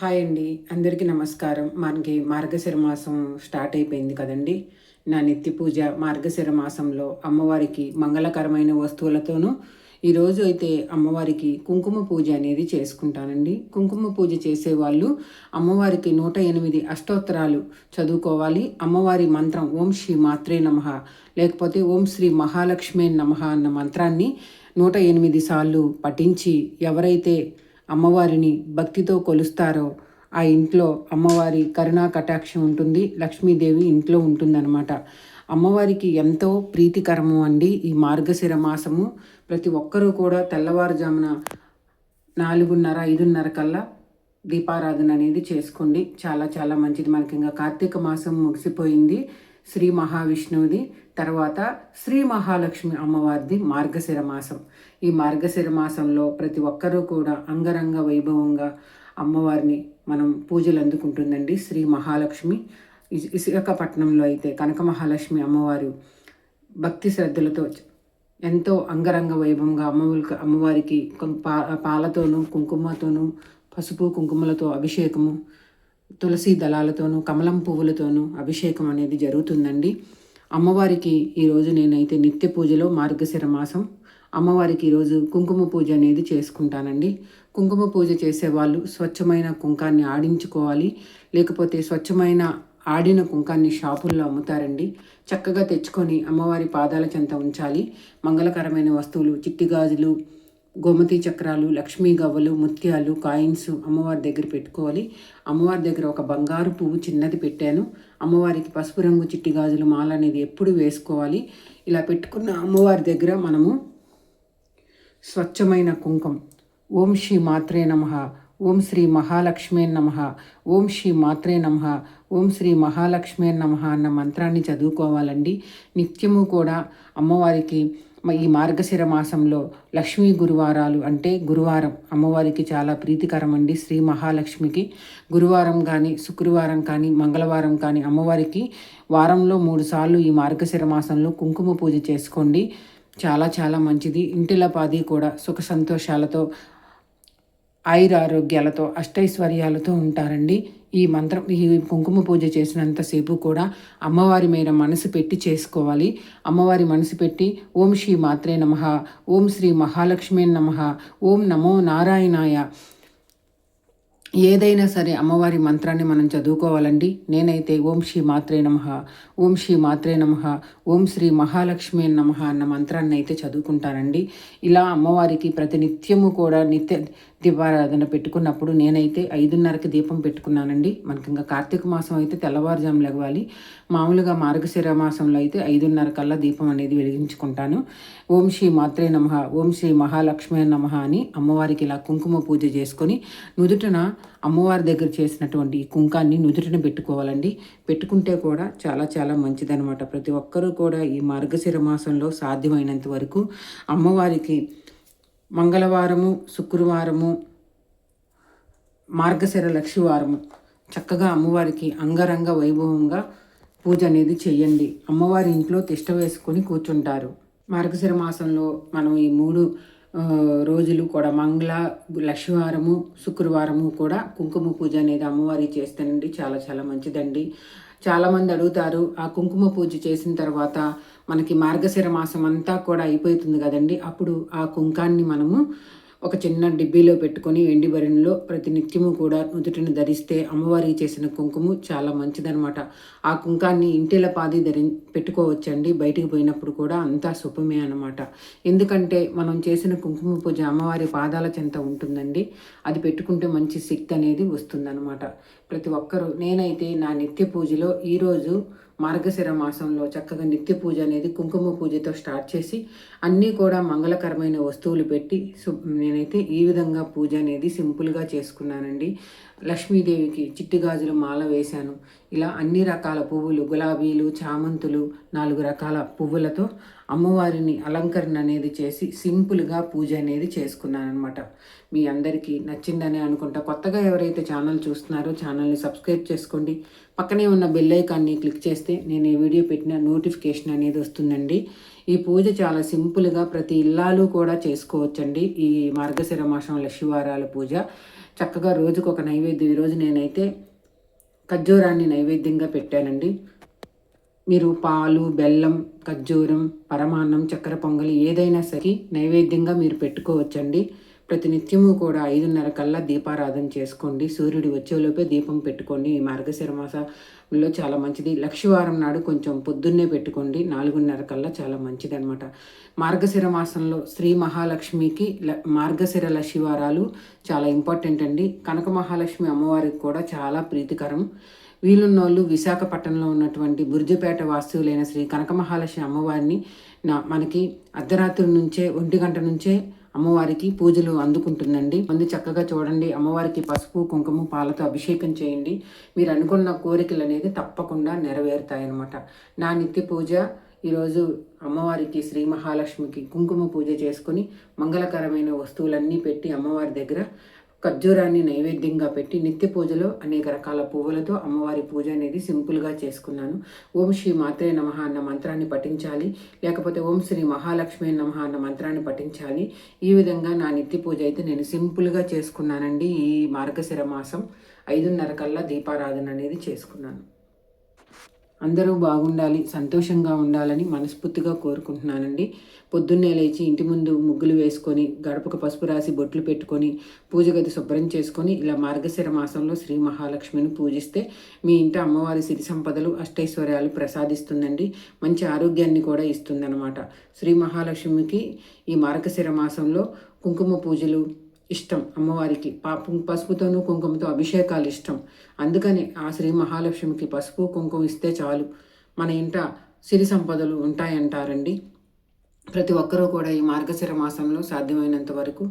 Hi అండి. అందరికీ నమస్కారం. మనకి మార్గశిర మాసం స్టార్ట్ అయిపోయింది కదండి. నా నిత్య పూజ మార్గశిర మాసంలో అమ్మవారికి మంగళకరమైన వస్తువులతోనూ ఈరోజు అయితే అమ్మవారికి కుంకుమ పూజ అనేది చేసుకుంటానండి. కుంకుమ పూజ చేసేవాళ్ళు అమ్మవారికి నూట ఎనిమిది అష్టోత్తరాలు చదువుకోవాలి. అమ్మవారి మంత్రం ఓం శ్రీ మాత్రే నమ లేకపోతే ఓం శ్రీ మహాలక్ష్మి నమ అన్న మంత్రాన్ని నూట ఎనిమిది సార్లు పఠించి ఎవరైతే అమ్మవారిని భక్తితో కొలుస్తారో ఆ ఇంట్లో అమ్మవారి కరుణా కటాక్షం ఉంటుంది లక్ష్మీదేవి ఇంట్లో ఉంటుందన్నమాట. అమ్మవారికి ఎంతో ప్రీతికరము అండి ఈ మార్గశిర మాసము. ప్రతి ఒక్కరూ కూడా తెల్లవారుజామున నాలుగున్నర ఐదున్నర కల్లా దీపారాధన అనేది చేసుకోండి. చాలా చాలా మంచిది. మనకి ఇంకా కార్తీక మాసం ముగిసిపోయింది. శ్రీ మహావిష్ణువుది తర్వాత శ్రీ మహాలక్ష్మి అమ్మవారిది మార్గశిర మాసం. ఈ మార్గశిర మాసంలో ప్రతి ఒక్కరూ కూడా అంగరంగ వైభవంగా అమ్మవారిని మనం పూజలు అందుకుంటుందండి. శ్రీ మహాలక్ష్మి విశాఖపట్నంలో అయితే కనక మహాలక్ష్మి అమ్మవారు భక్తి శ్రద్ధలతో ఎంతో అంగరంగ వైభవంగా అమ్మవారికి అమ్మవారికి పాలతోనూ కుంకుమతోనూ పసుపు కుంకుమలతో అభిషేకము తులసి దళాలతోనూ కమలం పువ్వులతోనూ అభిషేకం అనేది జరుగుతుందండి. అమ్మవారికి ఈరోజు నేనైతే నిత్య పూజలో మార్గశిర మాసం. అమ్మవారికి ఈరోజు కుంకుమ పూజ అనేది చేసుకుంటానండి. కుంకుమ పూజ చేసేవాళ్ళు స్వచ్ఛమైన కుంకాన్ని ఆడించుకోవాలి. లేకపోతే స్వచ్ఛమైన ఆడిన కుంకాన్ని షాపుల్లో అమ్ముతారండి. చక్కగా తెచ్చుకొని అమ్మవారి పాదాల చెంత ఉంచాలి. మంగళకరమైన వస్తువులు చిట్టి గాజులు గోమతి చక్రాలు లక్ష్మీ గవ్వలు ముత్యాలు కాయిన్స్ అమ్మవారి దగ్గర పెట్టుకోవాలి. అమ్మవారి దగ్గర ఒక బంగారు పువ్వు చిన్నది పెట్టాను. అమ్మవారికి పసుపు రంగు చిట్టి గాజులు మాల అనేది ఎప్పుడు వేసుకోవాలి. ఇలా పెట్టుకున్న అమ్మవారి దగ్గర మనము స్వచ్ఛమైన కుంకుమ ఓం శ్రీ మాత్రే నమ ఓం శ్రీ మహాలక్ష్మే నమ ఓం శ్రీ మాత్రే నమ ఓం శ్రీ మహాలక్ష్మే నమ అన్న మంత్రాన్ని చదువుకోవాలండి. నిత్యము కూడా అమ్మవారికి ఈ మార్గశిర మాసంలో లక్ష్మీ గురువారాలు అంటే గురువారం. అమ్మవారికి చాలా ప్రీతికరం అండి శ్రీ మహాలక్ష్మికి గురువారం కానీ శుక్రవారం కానీ మంగళవారం కానీ అమ్మవారికి వారంలో మూడు సార్లు ఈ మార్గశిర మాసంలో కుంకుమ పూజ చేసుకోండి. చాలా చాలా మంచిది. ఇంటిలపాది కూడా సుఖ సంతోషాలతో ఆయుర అష్టైశ్వర్యాలతో ఉంటారండి. ఈ మంత్రం ఈ కుంకుమ పూజ చేసినంతసేపు కూడా అమ్మవారి మీద మనసు పెట్టి చేసుకోవాలి. అమ్మవారి మనసు పెట్టి ఓం శ్రీ మాత్రే నమ ఓం శ్రీ మహాలక్ష్మీ నమ ఓం నమో నారాయణాయ ఏదైనా సరే అమ్మవారి మంత్రాన్ని మనం చదువుకోవాలండి. నేనైతే ఓం శ్రీ మాత్రే నమ ఓం శ్రీ మాత్రే నమ ఓం శ్రీ మహాలక్ష్మి నమ అన్న మంత్రాన్ని అయితే చదువుకుంటానండి. ఇలా అమ్మవారికి ప్రతినిత్యము కూడా నిత్య దీపారాధన పెట్టుకున్నప్పుడు నేనైతే ఐదున్నరకి దీపం పెట్టుకున్నానండి. మనకి ఇంకా కార్తీక మాసం అయితే తెల్లవారుజాము లెగవాలి మామూలుగా మార్గశిర మాసంలో అయితే ఐదున్నర కల్లా దీపం అనేది వెలిగించుకుంటాను. ఓం శ్రీ మాత్రే నమ ఓం శ్రీ మహాలక్ష్మి నమ అని అమ్మవారికి ఇలా కుంకుమ పూజ చేసుకొని నుదుటన అమ్మవారి దగ్గర చేసినటువంటి ఈ కుంకాన్ని నుదుటిన పెట్టుకోవాలండి. పెట్టుకుంటే కూడా చాలా చాలా మంచిదనమాట ప్రతి ఒక్కరూ కూడా ఈ మార్గశిర మాసంలో సాధ్యమైనంత వరకు అమ్మవారికి మంగళవారము శుక్రవారము మార్గశిర లక్ష్మివారము చక్కగా అమ్మవారికి అంగరంగ వైభవంగా పూజ అనేది చేయండి. అమ్మవారి ఇంట్లో తిష్ట వేసుకొని కూర్చుంటారు. మార్గశిర మాసంలో మనం ఈ మూడు రోజులు కూడా మంగళ లక్షవారము శుక్రవారము కూడా కుంకుమ పూజ అనేది అమ్మవారి చేస్తానండి చాలా చాలా మంచిదండి. చాలామంది అడుగుతారు ఆ కుంకుమ పూజ చేసిన తర్వాత మనకి మార్గశిర మాసం అంతా కూడా అయిపోతుంది కదండి. అప్పుడు ఆ కుంకాన్ని మనము ఒక చిన్న డిబ్బీలో పెట్టుకొని వెండి బరిణిలో ప్రతి నిత్యము కూడా నుదుటిని ధరిస్తే అమ్మవారికి చేసిన కుంకుమ చాలా మంచిదనమాట ఆ కుంకాన్ని ఇంటిల పాది ధరి పెట్టుకోవచ్చండి. బయటికి పోయినప్పుడు కూడా అంతా శుభమే అనమాట ఎందుకంటే మనం చేసిన కుంకుమ పూజ అమ్మవారి పాదాల చెంత ఉంటుందండి. అది పెట్టుకుంటే మంచి శక్తి అనేది వస్తుందన్నమాట. ప్రతి ఒక్కరూ నేనైతే నా నిత్య పూజలో ఈరోజు మార్గశిర మాసంలో చక్కగా నిత్య పూజ అనేది కుంకుమ పూజతో స్టార్ట్ చేసి అన్నీ కూడా మంగళకరమైన వస్తువులు పెట్టి నేనైతే ఈ విధంగా పూజ అనేది సింపుల్గా చేసుకున్నానండి. లక్ష్మీదేవికి చిట్టి గాజులు మాల వేశాను. ఇలా అన్ని రకాల పువ్వులు గులాబీలు చామంతులు నాలుగు రకాల పువ్వులతో అమ్మవారిని అలంకరణ అనేది చేసి సింపుల్గా పూజ అనేది చేసుకున్నాను అనమాట మీ అందరికీ నచ్చిందని అనుకుంటా. కొత్తగా ఎవరైతే ఛానల్ చూస్తున్నారో ఛానల్ని సబ్స్క్రైబ్ చేసుకోండి. పక్కనే ఉన్న బెల్ ఐకాన్ని క్లిక్ చేస్తే నేను ఈ వీడియో పెట్టిన నోటిఫికేషన్ అనేది వస్తుందండి. ఈ పూజ చాలా సింపుల్గా ప్రతి ఇల్లాలు కూడా చేసుకోవచ్చండి. ఈ మార్గశిర మాసం శివారాల పూజ. చక్కగా రోజుకు ఒక నైవేద్యం ఈరోజు నేనైతే ఖర్జూరాన్ని నైవేద్యంగా పెట్టానండి. మీరు పాలు బెల్లం ఖర్జూరం పరమాన్నం చక్కెర పొంగలి ఏదైనా సరే నైవేద్యంగా మీరు పెట్టుకోవచ్చండి. ప్రతినిత్యము కూడా ఐదున్నర కల్లా దీపారాధన చేసుకోండి. సూర్యుడు వచ్చేలోపే దీపం పెట్టుకోండి. ఈ మార్గశిర మాసంలో చాలా మంచిది. లక్షవారం నాడు కొంచెం పొద్దున్నే పెట్టుకోండి. నాలుగున్నర కల్లా చాలా మంచిది అనమాట మార్గశిర మాసంలో శ్రీ మహాలక్ష్మికి మార్గశిర లక్షివారాలు చాలా ఇంపార్టెంట్ అండి. కనక మహాలక్ష్మి అమ్మవారికి కూడా చాలా ప్రీతికరం. వీలున్నోళ్ళు విశాఖపట్నంలో ఉన్నటువంటి బుర్జపేట వాస్తువులైన శ్రీ కనక మహాలక్ష్మి అమ్మవారిని నా మనకి అర్ధరాత్రి నుంచే ఒంటి గంట నుంచే అమ్మవారికి పూజలు అందుకుంటుందండి. మంది చక్కగా చూడండి అమ్మవారికి పసుపు కుంకుమ పాలతో అభిషేకం చేయండి. మీరు అనుకున్న కోరికలు అనేది తప్పకుండా నెరవేరుతాయన్నమాట. నా నిత్య పూజ ఈరోజు అమ్మవారికి శ్రీ మహాలక్ష్మికి కుంకుమ పూజ చేసుకుని మంగళకరమైన వస్తువులన్నీ పెట్టి అమ్మవారి దగ్గర ఖర్జూరాన్ని నైవేద్యంగా పెట్టి నిత్య పూజలో అనేక రకాల పువ్వులతో అమ్మవారి పూజ అనేది సింపుల్గా చేసుకున్నాను. ఓం శ్రీ మాత్రే నమ అన్న మంత్రాన్ని పఠించాలి. లేకపోతే ఓం శ్రీ మహాలక్ష్మి నమ అన్న మంత్రాన్ని పఠించాలి. ఈ విధంగా నా నిత్య పూజ అయితే నేను సింపుల్గా చేసుకున్నానండి. ఈ మార్గశిర మాసం ఐదున్నర కల్లా దీపారాధన అనేది చేసుకున్నాను. అందరూ బాగుండాలి సంతోషంగా ఉండాలని మనస్ఫూర్తిగా కోరుకుంటున్నానండి. పొద్దున్నే లేచి ఇంటి ముందు ముగ్గులు వేసుకొని గడపకు పసుపు రాసి బొట్లు పెట్టుకొని పూజ గది శుభ్రం చేసుకొని ఇలా మార్గశిర మాసంలో శ్రీ మహాలక్ష్మిని పూజిస్తే మీ ఇంట అమ్మవారి సిరి సంపదలు అష్టైశ్వర్యాలు ప్రసాదిస్తుందండి. మంచి ఆరోగ్యాన్ని కూడా ఇస్తుందన్నమాట. శ్రీ మహాలక్ష్మికి ఈ మార్గశిర మాసంలో కుంకుమ పూజలు ఇష్టం అమ్మవారికి. పాపం పసుపుతోనూ కుంకుమతో అభిషేకాలు ఇష్టం. అందుకని ఆ శ్రీ మహాలక్ష్మికి పసుపు కుంకుమ ఇస్తే చాలు. మన ఇంట సిరి సంపదలు ఉంటాయంటారండి. ప్రతి ఒక్కరూ కూడా ఈ మార్గశిర మాసంలో సాధ్యమైనంత వరకు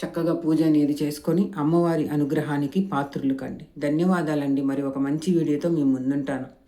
చక్కగా పూజ అనేది చేసుకొని అమ్మవారి అనుగ్రహానికి పాత్రులు కండి. ధన్యవాదాలండి. మరి ఒక మంచి వీడియోతో మేము ముందుంటాను.